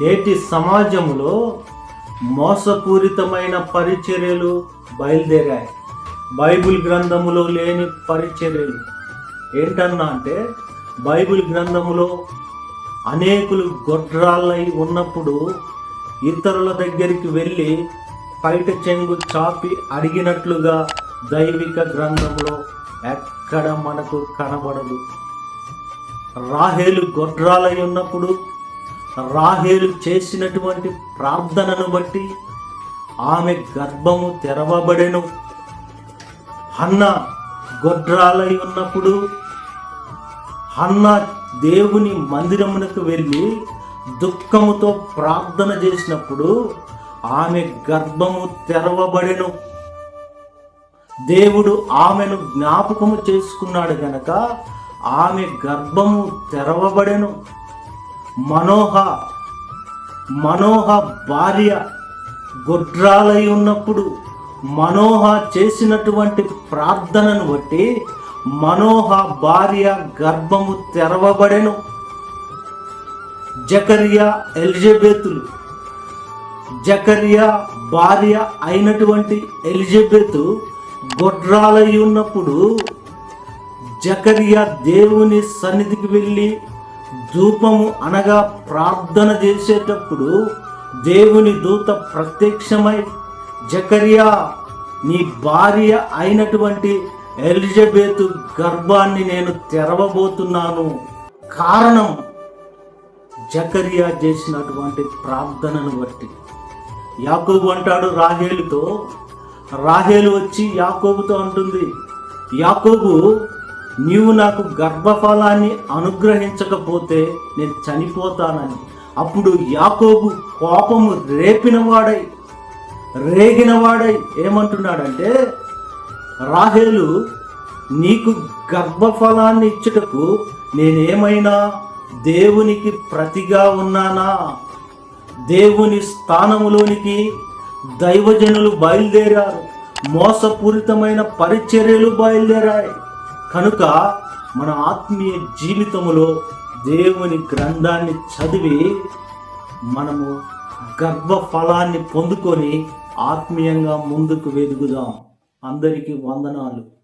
నేటి సమాజంలో మోసపూరితమైన పరిచర్యలు బయలుదేరాయి. బైబిల్ గ్రంథములో లేని పరిచర్యలు. ఏంటన్నా అంటే బైబిల్ గ్రంథములో అనేకులు గొడ్రాళ్ళై ఉన్నప్పుడు ఇతరుల దగ్గరికి వెళ్ళి పైట చెంగు చాపి అడిగినట్లుగా దైవిక గ్రంథంలో ఎక్కడ మనకు కనబడదు. రాహేలు గొడ్రాలై ఉన్నప్పుడు రాహేలు చేసినటువంటి ప్రార్థనను బట్టి ఆమె గర్భము తెరవబడెను. హన్న గొడ్రాలై ఉన్నప్పుడు హన్న దేవుని మందిరమునకు వెళ్ళి దుఃఖముతో ప్రార్థన చేసినప్పుడు ఆమె గర్భము తెరవబడెను. దేవుడు ఆమెను జ్ఞాపకము చేసుకున్నాడు గనక ఆమె గర్భము తెరవబడెను. మనోహ మనోహ భార్య గొడ్రాలై ఉన్నప్పుడు మనోహ చేసినటువంటి ప్రార్థనను బట్టి మనోహ భార్య గర్భము తెరవబడెను. జకరియా ఎలిజబెతులు. జకరియా భార్య అయినటువంటి ఎలిజబెత్ గొడ్రాలై ఉన్నప్పుడు జకరియా దేవుని సన్నిధికి వెళ్ళి ధూపము అనగా ప్రార్థన చేసేటప్పుడు దేవుని దూత ప్రత్యక్షమై జకరియా నీ భార్య అయినటువంటి ఎలిజబెత్ గర్భాన్ని నేను తెరవబోతున్నాను. కారణం జకరియా చేసినటువంటి ప్రార్థనను బట్టి. యాకోబు అంటాడు రాహేలుతో రాహేలు వచ్చి యాకోబుతో అంటుంది యాకోబు నీవు నాకు గర్భఫలాన్ని అనుగ్రహించకపోతే నేను చనిపోతానని. అప్పుడు యాకోబు కోపము రేపినవాడై రేగినవాడై ఏమంటున్నాడంటే రాహేలు నీకు గర్భఫలాన్ని ఇచ్చుటకు నేనేమైనా దేవునికి ప్రతిగా ఉన్నానా? దేవుని స్థానములోనికి దైవజనులు బయలుదేరారు మోసపూరితమైన పరిచర్యలు బయలుదేరాయి. కనుక మన ఆత్మీయ జీవితములో దేవుని గ్రంథాన్ని చదివి మనము గర్భ ఫలాన్ని పొందుకొని ఆత్మీయంగా ముందుకు వెదుగుదాం. అందరికీ వందనాలు.